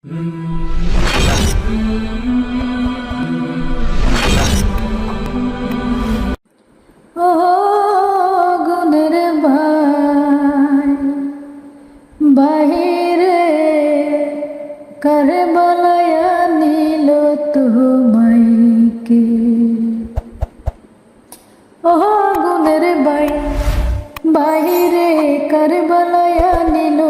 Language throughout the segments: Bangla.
ও গুণের ভাই বাহিরে কারবালায়া নিল তোমাইকে ও গুণের ভাই বাহিরে কারবালায়া নিল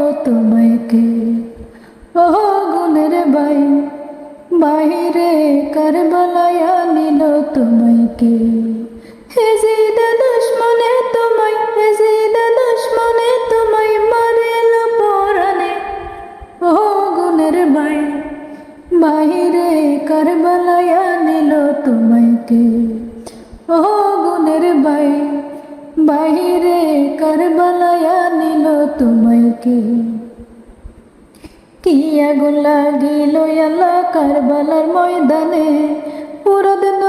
তোমাইকে হেজিদ দুশ্মনে তোমায় হেজিদ দুশ্মনে তোমায়, মারিল বাহিরে কারবালায়া নিল তোমাইকে ও গুণের ভাই বাহিরে কারবালায়া নিল তোমাইকে কি আগুন লাগিল আল্লাহ কারবালার ময়দানে গেরাও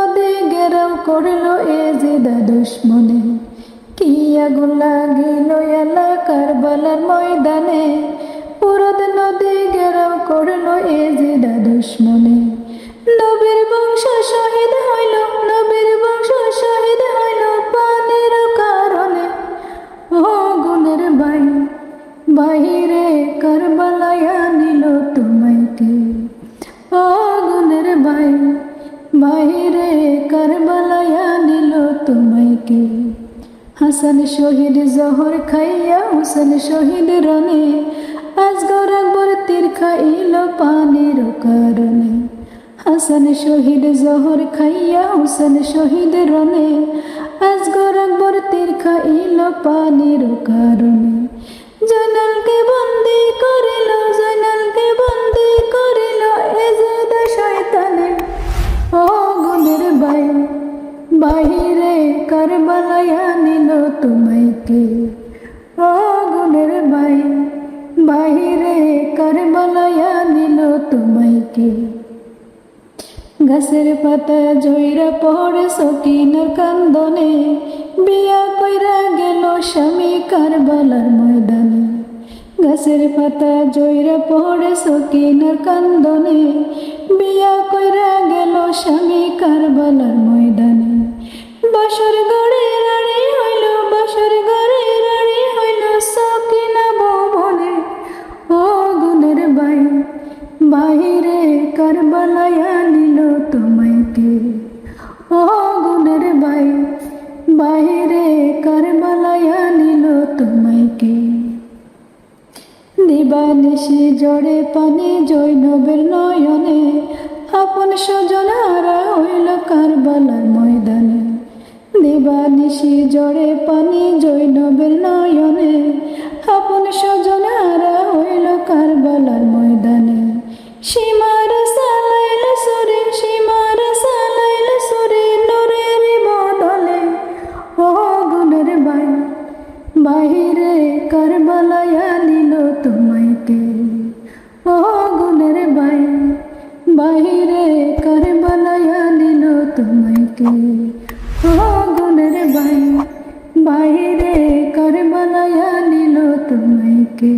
করল এ জিদা দুশ্মনে কি আগুন লাগিল আল্লাহ কারবালার ময়দানে। পুরদ নদী গেরাও করল এ জিদা দুশ্মনে নবীর বংশ শহীদ হইল, নবীর বংশ শহীদ হইল পানির কারণে। ও গুণের বাই, বাহিরে কারবালায়া নিল তোমাইকে ও হাসান শহীদ জহর খাইয়া, হুসেন শহীদ রনে। আজগর আকবর তীর খাইল পানির কারণে। হাসান শহীদ জহর খাইয়া, হুসেন শহীদ রনে। আজগর আকবর তীর খাইল পানির কারণে। জয়নালকে বন্দি করিল, জয়নালকে বন্দি করিল এজেদ শয়তানে ও গুণের বাই বাহিরে কারবালায়া নিল তোমাইকে ও গুণের বাই বাহিরে কারবালায়া নিল তোমাইকে গাছের পাতা জয়রা পড়ে সকিনার কান্দনে, বিয়া কইরা গেল স্বামী কারবালার ময়দানে। গাছের পাতা জয়রা পড়ে সকিনার কান্দনে, বিয়া কইরা গেল স্বামী কারবালার ময়দানে। বাহিরে কারবালায়া নিল তোমাইকে ও গুণের বাই বাহিরে কারবালায়া নিল তোমাইকে দিবানিশি জড়ে পানি জৈনবের নয়নে, আপন স্বজন হারা হইল কারবালার ময়দানে। দিবানিশি জড়ে পানি জৈনবের নয়নে, আপন স্বজন হারা হইল কারবালার ময়দানে। সীমার সালাইল সুরে সীমার সালাইল সুরে নরের বদলে ও গুণের বাই বাহিরে কারবালায়া নিল তোমাইকে ও গুণের বাই বাহিরে কারবালায়া নিল তোমাইকে ও গুণের বাই বাহিরে কারবালায়া নিল তোমাইকে